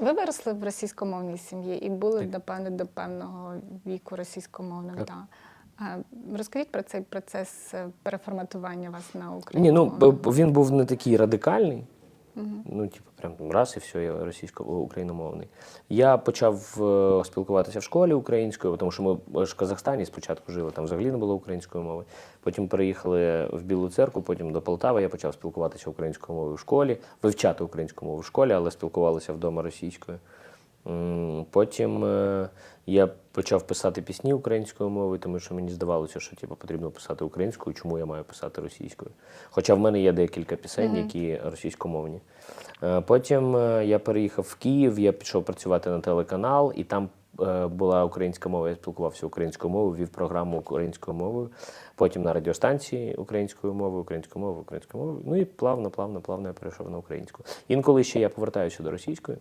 Ви виросли в російськомовній сім'ї і були, напевно, до певного віку російськомовним. Так. Так. Розкажіть про цей процес е, переформатування вас на Україну. Ні, ну він був не такий радикальний. Ну, типу, прям раз і все, я російсько-україномовний. Я почав е, спілкуватися в школі українською, тому що ми ж в Казахстані спочатку жили, там взагалі не було української мови. Потім переїхали в Білу церкву, потім до Полтави. Я почав спілкуватися українською мовою в школі, вивчати українську мову в школі, але спілкувалися вдома російською. Потім е, я почав писати пісні українською мовою, тому що мені здавалося, що типу, потрібно писати українською, чому я маю писати російською. Хоча в мене є декілька пісень, які російськомовні. Е, Потім е, я переїхав в Київ, я пішов працювати на телеканал, і там е, була українська мова, я спілкувався українською мовою, вів програму українською мовою. Потім на радіостанції українською мовою, українською мовою, українською мовою. Ну і плавно, плавно, плавно я перейшов на українську. Інколи ще я повертаюся до російської.